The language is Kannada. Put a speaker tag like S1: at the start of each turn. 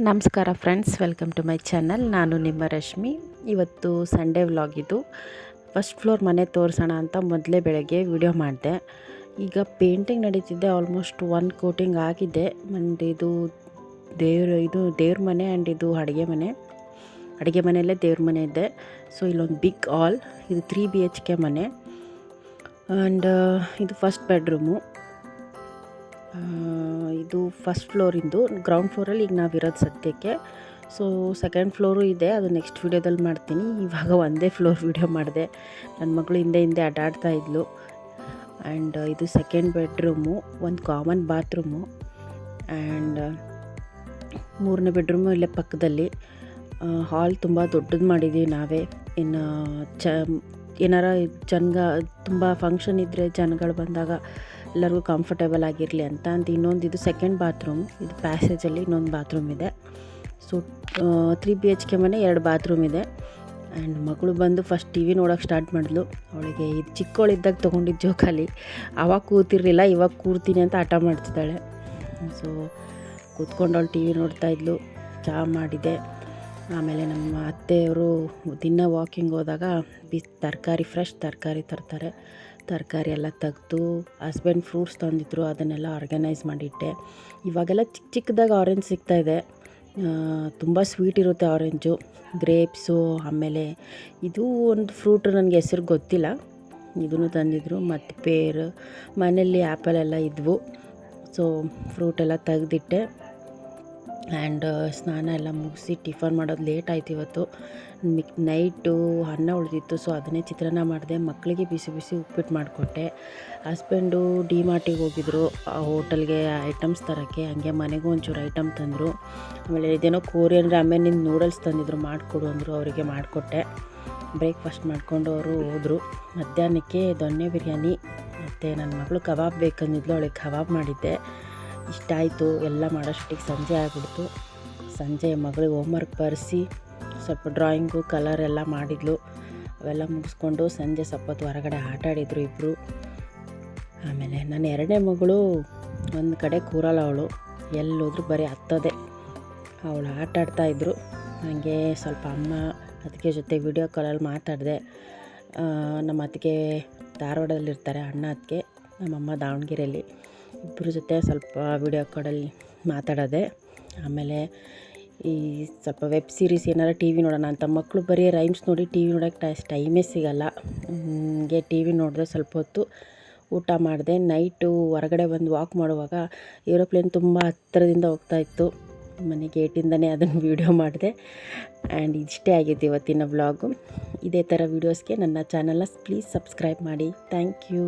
S1: ನಮಸ್ಕಾರ friends, welcome to my channel. ನಾನು ನಿಮ್ಮ ರಶ್ಮಿ. ಇವತ್ತು ಸಂಡೇ ವ್ಲಾಗ್ ಇದು. ಫಸ್ಟ್ ಫ್ಲೋರ್ ಮನೆ ತೋರಿಸೋಣ ಅಂತ ಮೊದಲೇ ಬೆಳಗ್ಗೆ ವಿಡಿಯೋ ಮಾಡಿದೆ. ಈಗ ಪೇಂಟಿಂಗ್ ನಡೀತಿದ್ದೆ ಆಲ್ಮೋಸ್ಟ್ ಒನ್ ಕೋಟಿಂಗ್ ಆಗಿದೆ. ಆ್ಯಂಡ್ ಇದು ದೇವ್ರ ಇದು ದೇವ್ರ ಮನೆ ಆ್ಯಂಡ್ ಇದು ಅಡುಗೆ ಮನೆ. ಅಡುಗೆ ಮನೆಯಲ್ಲೇ ದೇವ್ರ ಮನೆ ಇದೆ. ಸೊ, ಇಲ್ಲೊಂದು ಬಿಗ್ ಹಾಲ್ ಇದು ತ್ರೀ ಬಿ ಎಚ್ ಕೆ ಮನೆ. ಆ್ಯಂಡ್ ಇದು ಫಸ್ಟ್ ಬೆಡ್ರೂಮು ಇದು ಫಸ್ಟ್ ಫ್ಲೋರಿಂದು ಗ್ರೌಂಡ್ ಫ್ಲೋರಲ್ಲಿ ಈಗ ನಾವಿರೋದು ಸದ್ಯಕ್ಕೆ. ಸೊ ಸೆಕೆಂಡ್ ಫ್ಲೋರು ಇದೆ. ಅದು ನೆಕ್ಸ್ಟ್ ವೀಡಿಯೋದಲ್ಲಿ ಮಾಡ್ತೀನಿ. ಇವಾಗ ಒಂದೇ ಫ್ಲೋರ್ ವೀಡಿಯೋ ಮಾಡಿದೆ. ನನ್ನ ಮಗಳು ಹಿಂದೆ ಹಿಂದೆ ಅಡ್ಡಾಡ್ತಾ ಇದ್ಲು. ಆ್ಯಂಡ್ ಇದು ಸೆಕೆಂಡ್ ಬೆಡ್ರೂಮು ಒಂದು ಕಾಮನ್ ಬಾತ್ರೂಮು ಆ್ಯಂಡ್ ಮೂರನೇ ಬೆಡ್ರೂಮು ಇಲ್ಲೇ ಪಕ್ಕದಲ್ಲಿ. ಹಾಲ್ ತುಂಬ ದೊಡ್ಡದು ಮಾಡಿದ್ದೀವಿ ನಾವೇ. ಇನ್ನು, ಚ ಏನಾರ ಜನ್ಗ, ತುಂಬ ಫಂಕ್ಷನ್ ಇದ್ದರೆ ಜನಗಳು ಬಂದಾಗ ಎಲ್ಲರಿಗೂ ಕಂಫರ್ಟೇಬಲ್ ಆಗಿರಲಿ ಅಂತ ಅಂತ ಇನ್ನೊಂದು ಇದು ಸೆಕೆಂಡ್ ಬಾತ್ರೂಮ್ ಇದು ಪ್ಯಾಸೇಜಲ್ಲಿ ಇನ್ನೊಂದು ಬಾತ್ರೂಮ್ ಇದೆ. So three B H K ಮನೆ ಎರಡು ಬಾತ್ರೂಮ್ ಇದೆ. ಆ್ಯಂಡ್ ಮಗಳು ಬಂದು ಫಸ್ಟ್ ಟಿ ವಿ ನೋಡೋಕೆ ಸ್ಟಾರ್ಟ್ ಮಾಡಿದ್ಲು. ಅವಳಿಗೆ ಇದು ಚಿಕ್ಕವಳಿದ್ದಾಗ ತೊಗೊಂಡಿದ್ದು ಜೋಕಾಲಿ ಅವಾಗ ಕೂತಿರಲಿಲ್ಲ, ಇವಾಗ ಕೂರ್ತೀನಿ ಅಂತ ಆಟ ಮಾಡ್ತಿದ್ದಾಳೆ. ಸೊ ಕೂತ್ಕೊಂಡು ಅವಳು ಟಿ ವಿ ನೋಡ್ತಾಯಿದ್ಲು ಚಹಾ ಮಾಡಿದೆ. ಆಮೇಲೆ ನಮ್ಮ ಅತ್ತೆಯವರು ದಿನ ವಾಕಿಂಗ್ ಹೋದಾಗ ಬಿ ತರಕಾರಿ ಫ್ರೆಶ್ ತರಕಾರಿ ತರ್ತಾರೆ. ತರಕಾರಿ ಎಲ್ಲ ತೆಗೆದು ಹಸ್ಬೆಂಡ್ ಫ್ರೂಟ್ಸ್ ತಂದಿದ್ರು, ಅದನ್ನೆಲ್ಲ ಆರ್ಗನೈಸ್ ಮಾಡಿಟ್ಟೆ. ಇವಾಗೆಲ್ಲ ಚಿಕ್ಕ ಚಿಕ್ಕದಾಗಿ ಆರೆಂಜ್ ಸಿಗ್ತಾಯಿದೆ ತುಂಬ ಸ್ವೀಟ್ ಇರುತ್ತೆ ಆರೆಂಜು ಗ್ರೇಪ್ಸು ಆಮೇಲೆ ಇದು ಒಂದು ಫ್ರೂಟ್ ನನಗೆ ಹೆಸರು ಗೊತ್ತಿಲ್ಲ. ಇದನ್ನು ತಂದಿದ್ರು, ಮತ್ತು ಪೇರು ಮನೆಯಲ್ಲಿ ಆ್ಯಪಲ್ ಎಲ್ಲ ಇದ್ವು. ಸೊ ಫ್ರೂಟೆಲ್ಲ ತೆಗ್ದಿಟ್ಟೆ. ಆ್ಯಂಡ್ ಸ್ನಾನ ಎಲ್ಲ ಮುಗಿಸಿ ಟಿಫನ್ ಮಾಡೋದು ಲೇಟ್ ಆಯ್ತು ಇವತ್ತು. ಮಿಕ್ ನೈಟು ಅನ್ನ ಉಳಿದಿತ್ತು ಸೊ ಅದನ್ನೇ ಚಿತ್ರಾನ್ನ ಮಾಡಿದೆ. ಮಕ್ಕಳಿಗೆ ಬಿಸಿ ಬಿಸಿ ಉಪ್ಪಿಟ್ಟು ಮಾಡಿಕೊಟ್ಟೆ. ಹಸ್ಬೆಂಡು ಡಿ ಮಾರ್ಟಿಗೆ ಹೋಗಿದ್ರು. ಆ ಹೋಟೆಲ್ಗೆ ಐಟಮ್ಸ್ ತರೋಕ್ಕೆ. ಹಂಗೆ ಮನೆಗೂ ಒಂಚೂರು ಐಟಮ್ ತಂದರು. ಆಮೇಲೆ ಇದೇನೋ ಕೊರಿಯನ್ ರಾಮೆನಿಂದ ನೂಡಲ್ಸ್ ತಂದಿದ್ರು, ಮಾಡಿಕೊಡು ಅಂದರು, ಅವರಿಗೆ ಮಾಡಿಕೊಟ್ಟೆ. ಬ್ರೇಕ್ಫಾಸ್ಟ್ ಮಾಡಿಕೊಂಡು ಅವರು ಹೋದರು. ಮಧ್ಯಾಹ್ನಕ್ಕೆ ದೊನ್ನೆ ಬಿರಿಯಾನಿ, ಮತ್ತು ನನ್ನ ಮಗಳು ಕಬಾಬ್ ಬೇಕಂದಿದ್ಲು, ಅವಳಿಗೆ ಕಬಾಬ್ ಮಾಡಿದ್ದೆ. ಇಷ್ಟ ಆಯಿತು ಎಲ್ಲ ಮಾಡೋಷ್ಟಿಗೆ ಸಂಜೆ ಆಗಿಬಿಡ್ತು. ಸಂಜೆ ಮಗಳಿಗೆ ಹೋಮ್ವರ್ಕ್ ಬರೆಸಿ, ಸ್ವಲ್ಪ ಡ್ರಾಯಿಂಗು ಕಲರ್ ಎಲ್ಲ ಮಾಡಿದ್ಲು. ಅವೆಲ್ಲ ಮುಗಿಸ್ಕೊಂಡು ಸಂಜೆ ಹೊತ್ತು ಹೊರಗಡೆ ಆಟ ಇಬ್ಬರು ಆಮೇಲೆ ನನ್ನ ಎರಡನೇ ಮಗಳು, ಒಂದು ಕಡೆ ಕೂರಲ್ಲ ಅವಳು. ಎಲ್ಲೋದ್ರೂ ಬರೀ ಹತ್ತೋದೆ. ಅವಳು ಆಟ ಇದ್ದರು ನನಗೆ ಸ್ವಲ್ಪ ಅಮ್ಮ ಅದಕ್ಕೆ ಜೊತೆ ವಿಡಿಯೋ ಕಾಲಲ್ಲಿ ಮಾತಾಡಿದೆ. ನಮ್ಮ ಅತ್ತಿಗೆ ಧಾರವಾಡದಲ್ಲಿರ್ತಾರೆ ಅಣ್ಣ ಅದಕ್ಕೆ ನಮ್ಮಮ್ಮ ದಾವಣಗೆರೆಯಲ್ಲಿ. ಇಬ್ಬರ ಜೊತೆ ಸ್ವಲ್ಪ ವಿಡಿಯೋ ಕಾಡಲ್ಲಿ ಮಾತಾಡೋದೆ. ಆಮೇಲೆ ಈ ಸ್ವಲ್ಪ ವೆಬ್ ಸೀರೀಸ್ ಏನಾರ ಟಿ ವಿ ನೋಡೋಣ ಅಂತ ಮಕ್ಕಳು ಬರೀ ರೈಮ್ಸ್ ನೋಡಿ ಟಿ ವಿ ನೋಡೋಕ್ಕೆ ಟೈ ಟೈಮೇ ಸಿಗಲ್ಲ. ಹಂಗೆ ಟಿ ವಿ ನೋಡಿದ್ರೆ ಸ್ವಲ್ಪ ಹೊತ್ತು ಊಟ ಮಾಡಿದೆ. ನೈಟು ಹೊರಗಡೆ ಬಂದು ವಾಕ್ ಮಾಡುವಾಗ ಏರೋಪ್ಲೇನ್ ತುಂಬ ಹತ್ತಿರದಿಂದ ಹೋಗ್ತಾ ಇತ್ತು. ಮನೆ ಗೇಟಿಂದನೇ ಅದನ್ನು ವೀಡಿಯೋ ಮಾಡಿದೆ. ಆ್ಯಂಡ್ ಇಷ್ಟೇ ಆಗಿತ್ತು ಇವತ್ತಿನ ವ್ಲಾಗು ಇದೇ ಥರ ವೀಡಿಯೋಸ್ಗೆ ನನ್ನ ಚಾನಲ್ನ ಪ್ಲೀಸ್ ಸಬ್ಸ್ಕ್ರೈಬ್ ಮಾಡಿ. Thank you